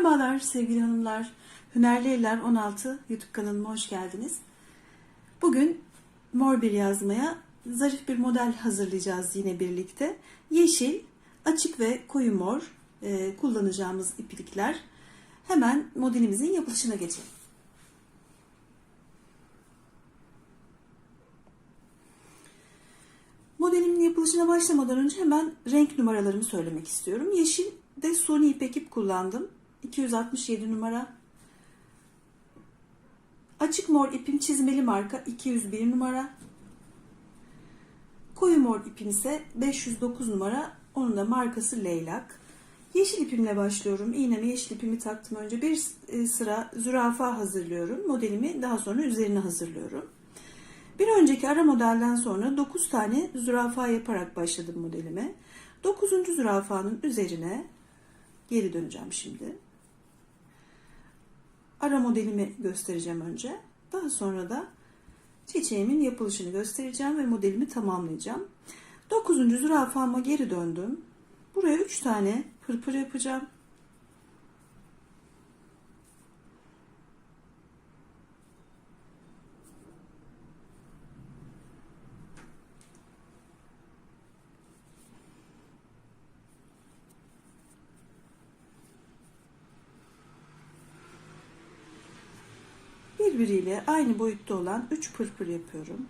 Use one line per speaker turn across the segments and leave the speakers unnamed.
Merhabalar sevgili hanımlar. Hünerli Eller 16 YouTube kanalıma hoş geldiniz. Bugün mor bir yazmaya zarif bir model hazırlayacağız yine birlikte. Yeşil, açık ve koyu mor e, kullanacağımız iplikler. Hemen modelimizin yapılışına geçelim. Modelimin yapılışına başlamadan önce hemen renk numaralarımı söylemek istiyorum. Yeşil de Sony ipek ip kullandım. 267 numara. Açık mor ipim çizmeli marka 201 numara. Koyu mor ipim ise 509 numara. Onun da markası Leylak. Yeşil ipimle başlıyorum. İğneme yeşil ipimi taktım önce. Bir sıra zürafa hazırlıyorum. Modelimi daha sonra üzerine hazırlıyorum. Bir önceki ara modelden sonra 9 tane zürafa yaparak başladım modelime. 9. zürafanın üzerine geri döneceğim şimdi. Ara modelimi göstereceğim önce. Daha sonra da çiçeğimin yapılışını göstereceğim ve modelimi tamamlayacağım. 9. zürafama geri döndüm. Buraya 3 tane pırpır yapacağım. Birbiriyle aynı boyutta olan 3 pırpır yapıyorum.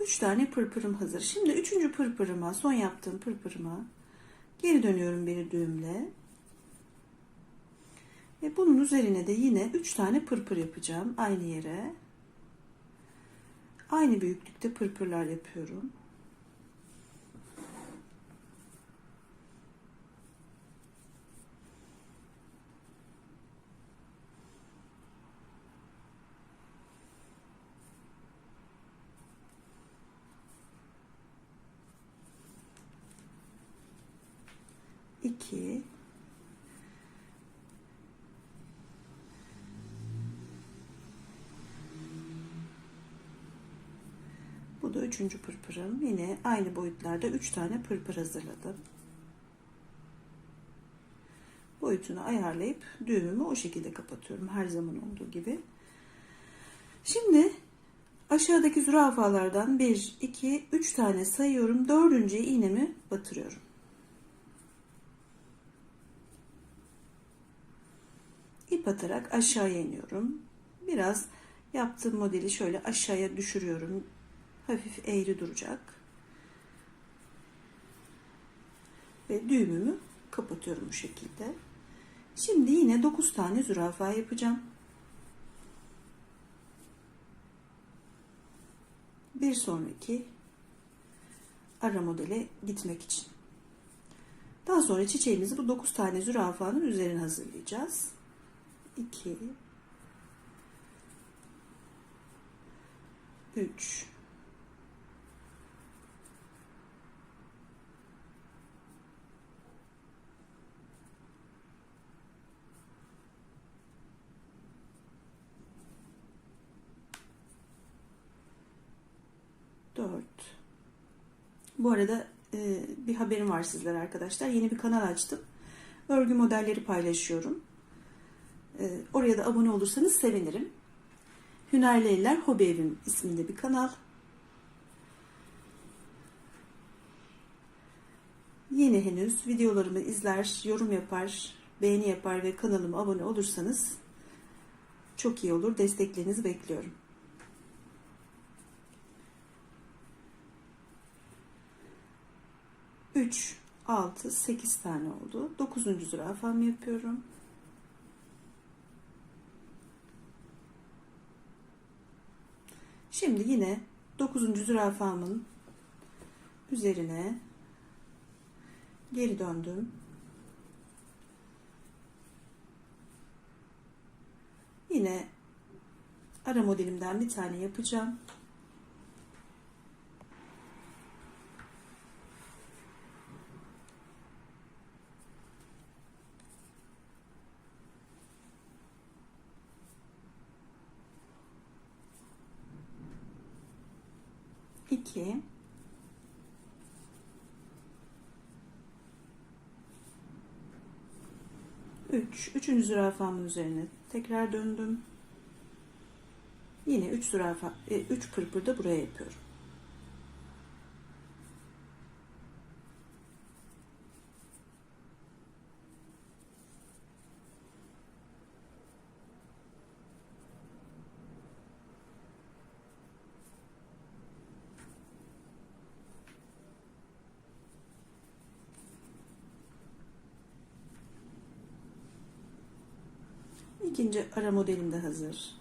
Üç tane pırpırım hazır. Şimdi üçüncü pırpırıma, son yaptığım pırpırıma geri dönüyorum bir düğümle. Bunun üzerine de yine 3 tane pırpır yapacağım aynı yere. Aynı büyüklükte pırpırlar yapıyorum. İki, üçüncü pırpırım. Yine aynı boyutlarda üç tane pırpır hazırladım. Boyutunu ayarlayıp düğümümü o şekilde kapatıyorum. Her zaman olduğu gibi. Şimdi aşağıdaki zürafalardan 1, 2, 3 tane sayıyorum. Dördüncü iğnemi batırıyorum. İp atarak aşağıya iniyorum. Biraz yaptığım modeli şöyle aşağıya düşürüyorum hafif eğri duracak. Ve düğümümü kapatıyorum bu şekilde. Şimdi yine 9 tane zürafa yapacağım. Bir sonraki ara modele gitmek için. Daha sonra çiçeğimizi bu 9 tane zürafanın üzerine hazırlayacağız. 2 3 4 Bu arada e, bir haberim var sizlere arkadaşlar. Yeni bir kanal açtım. Örgü modelleri paylaşıyorum. E, oraya da abone olursanız sevinirim. Hünerli Eller Hobi Evim isminde bir kanal. Yeni henüz videolarımı izler, yorum yapar, beğeni yapar ve kanalıma abone olursanız çok iyi olur. Desteklerinizi bekliyorum. 3, 6, 8 tane oldu. 9. zürafamı yapıyorum. Şimdi yine 9. zürafamın üzerine geri döndüm. Yine ara modelimden bir tane yapacağım. 2 3 üçüncü zürafamın üzerine tekrar döndüm. Yine 3 zürafa 3 pırpır da buraya yapıyorum. İkinci ara modelim de hazır.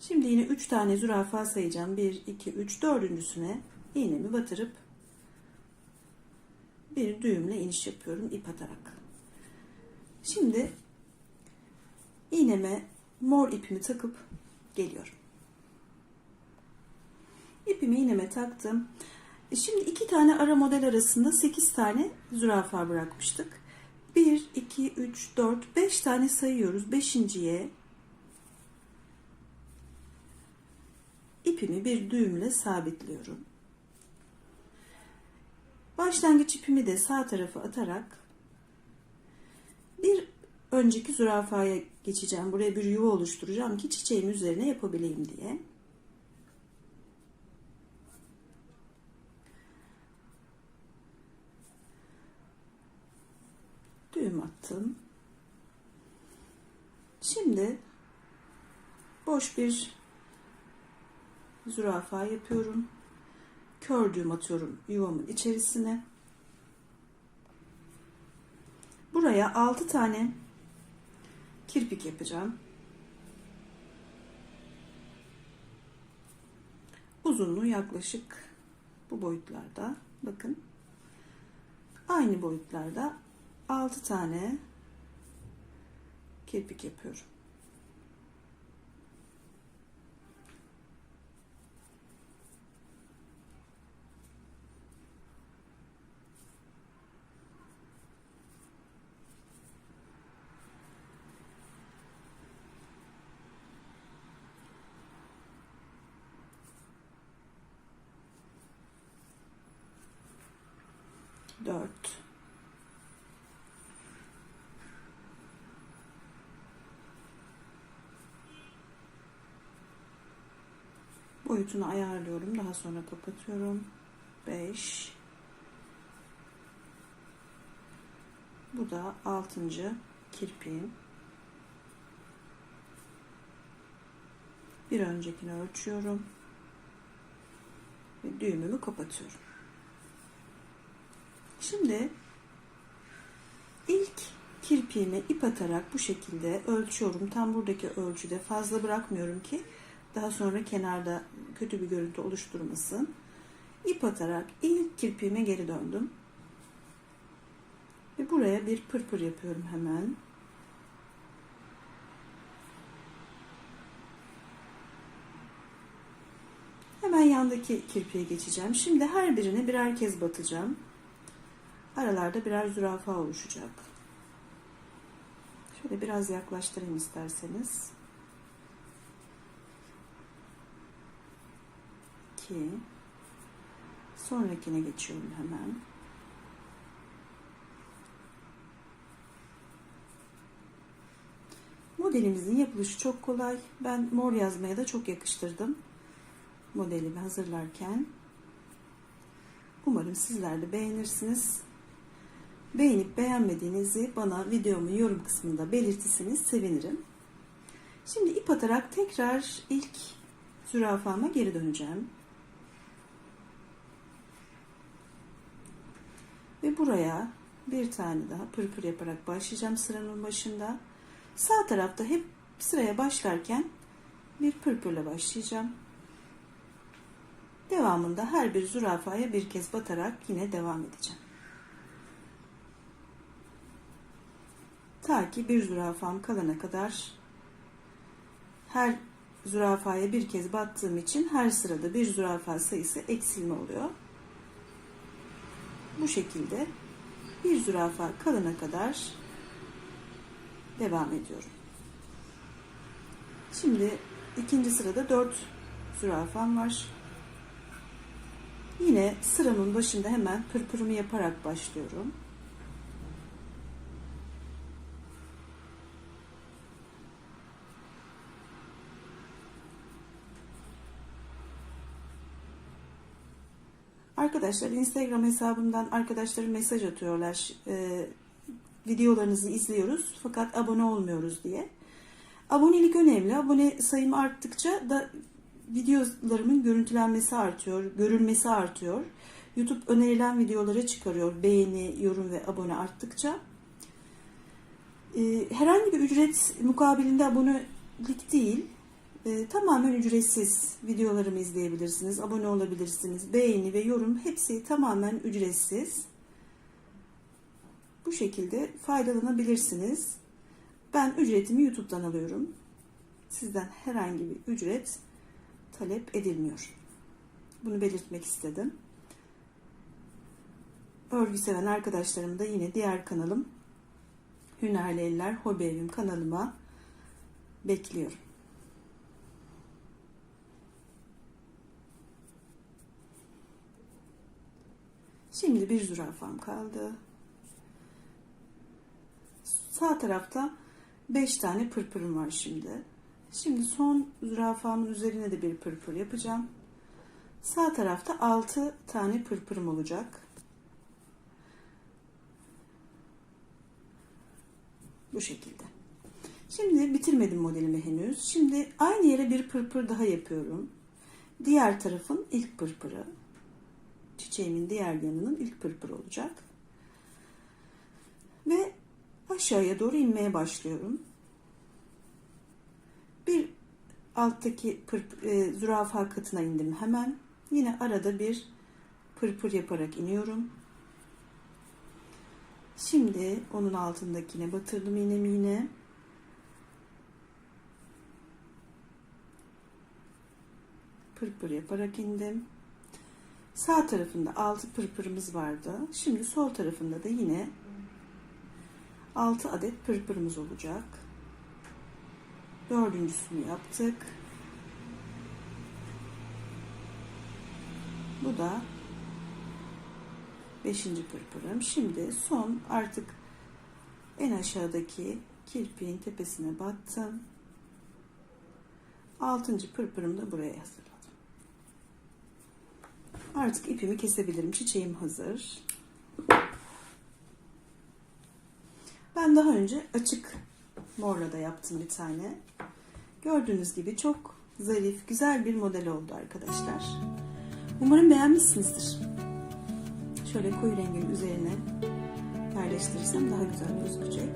Şimdi yine 3 tane zürafa sayacağım. 1, 2, 3, dördüncüsüne iğnemi batırıp bir düğümle iniş yapıyorum ip atarak. Şimdi iğneme mor ipimi takıp geliyorum. İpimi iğneme taktım. E Şimdi iki tane ara model arasında 8 tane zürafa bırakmıştık. 1, 2, 3, 4, 5 tane sayıyoruz. Beşinciye ipimi bir düğümle sabitliyorum. Başlangıç ipimi de sağ tarafa atarak bir önceki zürafaya geçeceğim. Buraya bir yuva oluşturacağım ki çiçeğim üzerine yapabileyim diye. Düğüm attım. Şimdi boş bir zürafa yapıyorum. Kör düğüm atıyorum yuvamın içerisine. Buraya 6 tane kirpik yapacağım. Uzunluğu yaklaşık bu boyutlarda. Bakın. Aynı boyutlarda 6 tane kirpik yapıyorum. Dört. Boyutunu ayarlıyorum. Daha sonra kapatıyorum. 5 Bu da 6. kirpiğim. Bir öncekini ölçüyorum. Ve düğümümü kapatıyorum. Şimdi ilk kirpiğime ip atarak bu şekilde ölçüyorum. Tam buradaki ölçüde fazla bırakmıyorum ki daha sonra kenarda kötü bir görüntü oluşturmasın. İp atarak ilk kirpiğime geri döndüm. Ve buraya bir pırpır yapıyorum hemen. Hemen yandaki kirpiğe geçeceğim. Şimdi her birine birer kez batacağım. Aralarda birer zürafa oluşacak. Şöyle biraz yaklaştırayım isterseniz. 2 sonrakine geçiyorum hemen. Modelimizin yapılışı çok kolay. Ben mor yazmaya da çok yakıştırdım. Modelimi hazırlarken. Umarım sizler de beğenirsiniz. Beğenip beğenmediğinizi bana videomun yorum kısmında belirtirseniz sevinirim. Şimdi ip atarak tekrar ilk zürafama geri döneceğim. Ve buraya bir tane daha pırpır yaparak başlayacağım sıranın başında. Sağ tarafta hep sıraya başlarken bir pırpırla başlayacağım. Devamında her bir zürafaya bir kez batarak yine devam edeceğim. Ta ki bir zürafam kalana kadar her zürafaya bir kez battığım için her sırada bir zürafa sayısı eksilme oluyor bu şekilde bir zürafa kalana kadar devam ediyorum. Şimdi ikinci sırada dört zürafam var. Yine sıramın başında hemen pırpırımı yaparak başlıyorum. Arkadaşlar Instagram hesabımdan arkadaşlarım mesaj atıyorlar. Ee, videolarınızı izliyoruz fakat abone olmuyoruz diye. Abonelik önemli. Abone sayım arttıkça da videolarımın görüntülenmesi artıyor, görülmesi artıyor. YouTube önerilen videolara çıkarıyor. Beğeni, yorum ve abone arttıkça. Ee, herhangi bir ücret mukabilinde abonelik değil. Ee, tamamen ücretsiz videolarımı izleyebilirsiniz. Abone olabilirsiniz. Beğeni ve yorum hepsi tamamen ücretsiz. Bu şekilde faydalanabilirsiniz. Ben ücretimi YouTube'dan alıyorum. Sizden herhangi bir ücret talep edilmiyor. Bunu belirtmek istedim. Örgü seven arkadaşlarım da yine diğer kanalım Hünerli Eller Hobi Evim kanalıma bekliyorum. Şimdi bir zürafam kaldı. Sağ tarafta 5 tane pırpırım var şimdi. Şimdi son zürafamın üzerine de bir pırpır yapacağım. Sağ tarafta 6 tane pırpırım olacak. Bu şekilde. Şimdi bitirmedim modelimi henüz. Şimdi aynı yere bir pırpır daha yapıyorum. Diğer tarafın ilk pırpırı. Çiçeğimin diğer yanının ilk pırpırı olacak. Ve aşağıya doğru inmeye başlıyorum. Bir alttaki pırp, e, zürafa katına indim hemen. Yine arada bir pırpır yaparak iniyorum. Şimdi onun altındakine batırdım iğnemi yine. Pırpır yaparak indim. Sağ tarafında 6 pırpırımız vardı. Şimdi sol tarafında da yine 6 adet pırpırımız olacak. Dördüncüsünü yaptık. Bu da beşinci pırpırım. Şimdi son artık en aşağıdaki kirpiğin tepesine battım. Altıncı pırpırımı da buraya hazırladım. Artık ipimi kesebilirim. Çiçeğim hazır. Ben daha önce açık morla da yaptım bir tane. Gördüğünüz gibi çok zarif, güzel bir model oldu arkadaşlar. Umarım beğenmişsinizdir. Şöyle koyu rengin üzerine yerleştirirsem daha güzel gözükecek.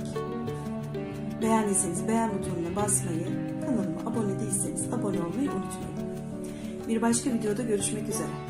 Beğendiyseniz beğen butonuna basmayı, kanalıma abone değilseniz abone olmayı unutmayın. Bir başka videoda görüşmek üzere.